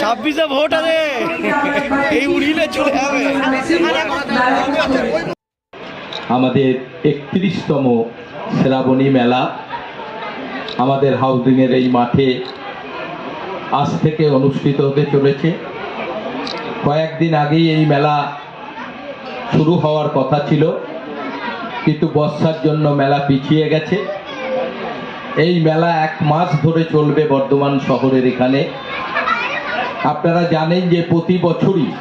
ছাব্বিশে ভোট আছে। এই উড়িলে চলে যাবে। আমাদের একত্রিশতম শ্রাবণী মেলা। আমাদের হাউজিংয়ের এই মাঠে আজ থেকে অনুষ্ঠিত হতে চলেছে। কয়েকদিন আগেই এই মেলা শুরু হওয়ার কথা ছিল। কিন্তু বর্ষার জন্য মেলা পিছিয়ে গেছে। এই মেলা এক মাস ধরে চলবে বর্ধমান শহরের এখানে। আপনারা জানেন যে প্রতি বছরই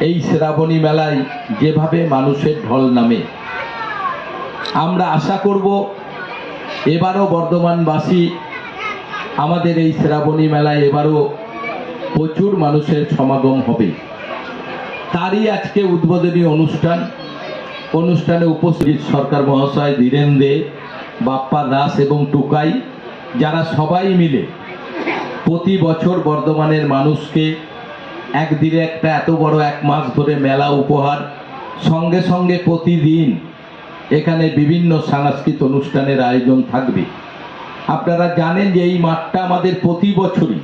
এই শ্রাবণী মেলায় যেভাবে মানুষের ঢল নামে। আমরা আশা করব এবারও বর্ধমানবাসী আমাদের এই শ্রাবণী মেলায় এবারও প্রচুর মানুষের সমাগম হবে। তারই আজকে উদ্বোধনী অনুষ্ঠান। অনুষ্ঠানে উপস্থিত সরকার মহাশয় ধীরেন দে বাপ্পা দাস এবং টুকাই, যারা সবাই মিলে প্রতি বছর বর্ধমানের মানুষকে একদিনে একটা এত বড় এক মাস ধরে মেলা উপহার, সঙ্গে সঙ্গে প্রতিদিন এখানে বিভিন্ন সাংস্কৃতিক অনুষ্ঠানের আয়োজন থাকবে। আপনারা জানেন যে এই মাঠটা আমাদের প্রতি বছরই।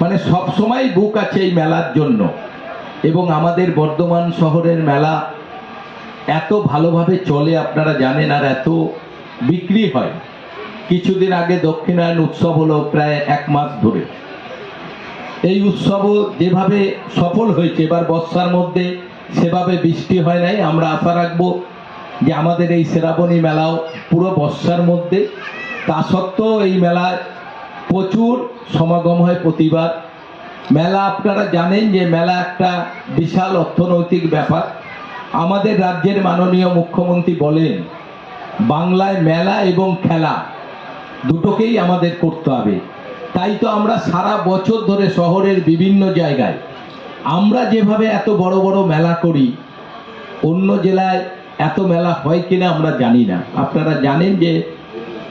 মানে সব সময় বুক আছে এই মেলার জন্য। এবং আমাদের বর্ধমান শহরের মেলা এত ভালোভাবে চলে, আপনারা জানেন, আর এত বিক্রি হয়। কিছুদিন আগে দক্ষিণায়ন উৎসব হলো প্রায় এক মাস ধরে। এই উৎসবও যেভাবে সফল হয়েছে, এবার বর্ষার মধ্যে সেভাবে বৃষ্টি হয় নাই। আমরা আশা রাখব যে আমাদের এই শ্রাবণী মেলাও পুরো বর্ষার মধ্যে। তা সত্ত্বেও এই মেলায় প্রচুর সমাগম হয় প্রতিবার। মেলা আপনারা জানেন যে মেলা একটা বিশাল অর্থনৈতিক ব্যাপার। আমাদের রাজ্যের মাননীয় মুখ্যমন্ত্রী বলেন বাংলায় মেলা এবং খেলা, দুটোকেই আমাদের করতে হবে। তাই তো আমরা সারা বছর ধরে শহরের বিভিন্ন জায়গায়, আমরা যেভাবে এত বড় বড় মেলা করি, অন্য জেলায় এত মেলা হয় কিনা আমরা জানি না। আপনারা জানেন যে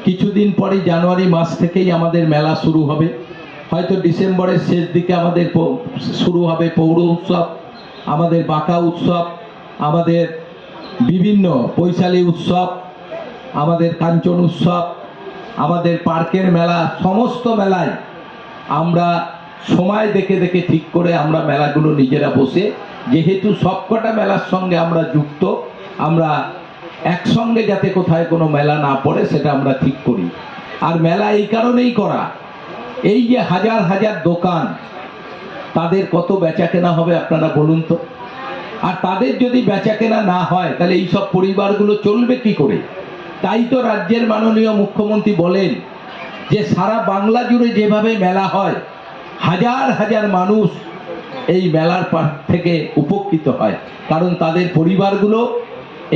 কিছুদিন পরে জানুয়ারি মাস থেকেই আমাদের মেলা শুরু হবে। হয়তো ডিসেম্বরের শেষ দিকে আমাদের শুরু হবে পৌর উৎসব, আমাদের বাঁকা উৎসব, আমাদের বিভিন্ন পৈশালী উৎসব আমাদের কাঞ্চন উৎসব, আমাদের পার্কের মেলা, সমস্ত মেলায় আমরা সময় দেখে দেখে ঠিক করে আমরা মেলাগুলো নিজেরা বসে, যেহেতু সবকটা মেলার সঙ্গে আমরা যুক্ত, আমরা একসঙ্গে যাতে কোথায় কোনো মেলা না পড়ে সেটা আমরা ঠিক করি। আর মেলা এই কারণেই করা, এই যে হাজার হাজার দোকান, তাদের কত বেচা কেনা হবে আপনারা বলুন তো? আর তাদের যদি বেচা কেনা না হয়, তাহলে এই সব পরিবারগুলো চলবে কি করে? তাই তো রাজ্যের মাননীয় মুখ্যমন্ত্রী বলেন যে সারা বাংলা জুড়ে যেভাবে মেলা হয়, হাজার হাজার মানুষ এই মেলার পাশ থেকে উপকৃত হয়। কারণ তাদের পরিবারগুলো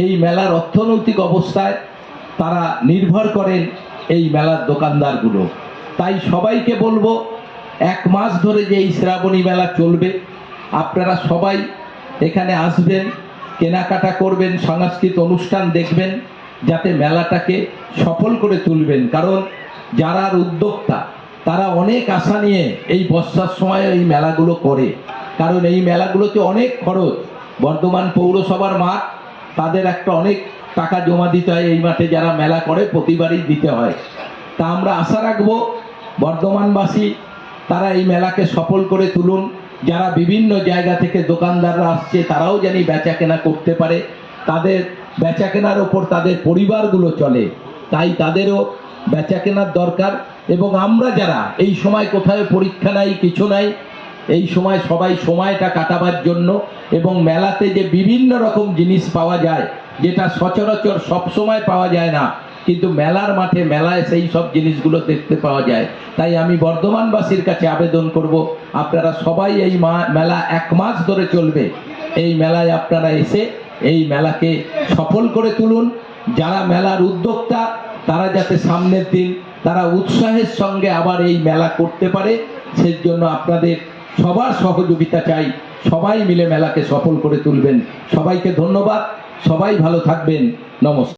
এই মেলার অর্থনৈতিক অবস্থায় তারা নির্ভর করেন এই মেলার দোকানদারগুলো। তাই সবাইকে বলব, এক মাস ধরে যে এই শ্রাবণী মেলা চলবে, আপনারা সবাই এখানে আসবেন, কেনাকাটা করবেন, সাংস্কৃতিক অনুষ্ঠান দেখবেন যাতে মেলাটাকে সফল করে তুলবেন। কারণ যারা উদ্যোক্তা, তারা অনেক আশা নিয়ে এই বর্ষার সময় এই মেলাগুলো করে। কারণ এই মেলাগুলোতে অনেক খরচ। বর্ধমান পৌরসভার মাঠ, তাদের একটা অনেক টাকা জমা দিতে হয় এই মাঠে যারা মেলা করে, প্রতিবারই দিতে হয়। তা আমরা আশা রাখব বর্ধমানবাসী, তারা এই মেলাকে সফল করে তুলুন। যারা বিভিন্ন জায়গা থেকে দোকানদাররা আসছে, তারাও জানি বেচা কেনা করতে পারে। তাদের বেচা কেনার ওপর তাদের পরিবারগুলো চলে। তাই তাদেরও বেচা কেনার দরকার এবং আমরা যারা, এই সময় কোথায় পরীক্ষা নাই, কিছু নাই, এই সময় সবাই সময়টা কাটাবার জন্য এবং মেলাতে যে বিভিন্ন রকম জিনিস পাওয়া যায়, যেটা সচরাচর সব সময় পাওয়া যায় না, কিন্তু মেলার মাঠে, মেলায় সেই সব জিনিসগুলো দেখতে পাওয়া যায়। তাই আমি বর্ধমানবাসীর কাছে আবেদন করব, আপনারা সবাই এই মেলা এক মাস ধরে চলবে। এই মেলায় আপনারা এসে এই মেলাকে সফল করে তুলুন। যারা মেলার উদ্যোক্তা, তারা যাতে সামনের দিন তারা উৎসাহের সঙ্গে আবার এই মেলা করতে পারে সেই জন্য আপনাদের সবার সহযোগিতা চাই। সবাই মিলে মেলাকে সফল করে তুলবেন। সবাইকে ধন্যবাদ। সবাই ভালো থাকবেন। নমস্কার।